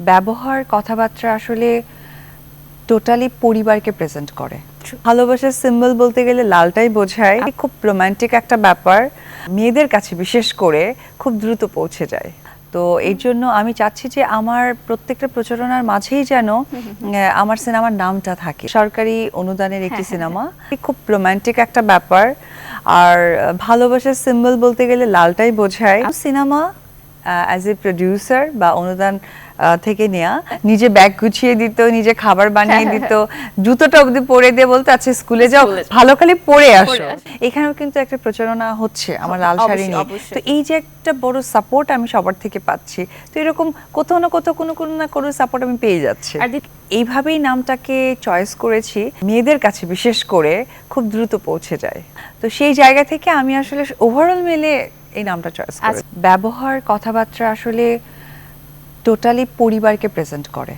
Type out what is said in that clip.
ব্যবহার কথাবার্তা আসলে টোটালি পরিবারকে প্রেজেন্ট করে। ভালোবাসার সিম্বল বলতে গেলে লালটাই বোঝায়। খুব রোমান্টিক একটা ব্যাপার। মেয়েদের কাছে বিশেষ করে খুব দ্রুত পৌঁছে যায়। তো এই জন্য আমি চাচ্ছি যে আমার প্রত্যেকটা প্রচারণার মাঝেই যেন আমার সিনেমার নামটা থাকে। সরকারি অনুদানের একটি সিনেমা। খুব রোমান্টিক একটা ব্যাপার। আর ভালোবাসার সিম্বল বলতে গেলে লালটাই বোঝায়। সিনেমা অ্যাজ এ প্রডিউসার বা অনুদান থেকে নেয়া। নিজে ব্যাগ গুছিয়ে দিত নিজে খাবার বানিয়ে দিত জুতোটা অবধি পরে দিয়ে বলতো আচ্ছা স্কুলে যাও ভালো খালি পরে আসো। এখানেও কিন্তু একটা প্রচারণা হচ্ছে আমার লাল শাড়ি নিয়ে। তো এই যে একটা বড় সাপোর্ট আমি সবার থেকে পাচ্ছি। তো এরকম কোথাও না কোথাও কোনো কোনো না কোনো সাপোর্ট আমি পেয়ে যাচ্ছি। এইভাবেই নামটাকে চয়েস করেছি। মেয়েদের কাছে বিশেষ করে খুব দ্রুত পৌঁছে যায়। তো সেই জায়গা থেকে আমি আসলে ওভারঅল মিলে এই নামটা চয়েস করি। ব্যবহার কথাবার্তা আসলে টোটালি পরিবারকে প্রেজেন্ট করে.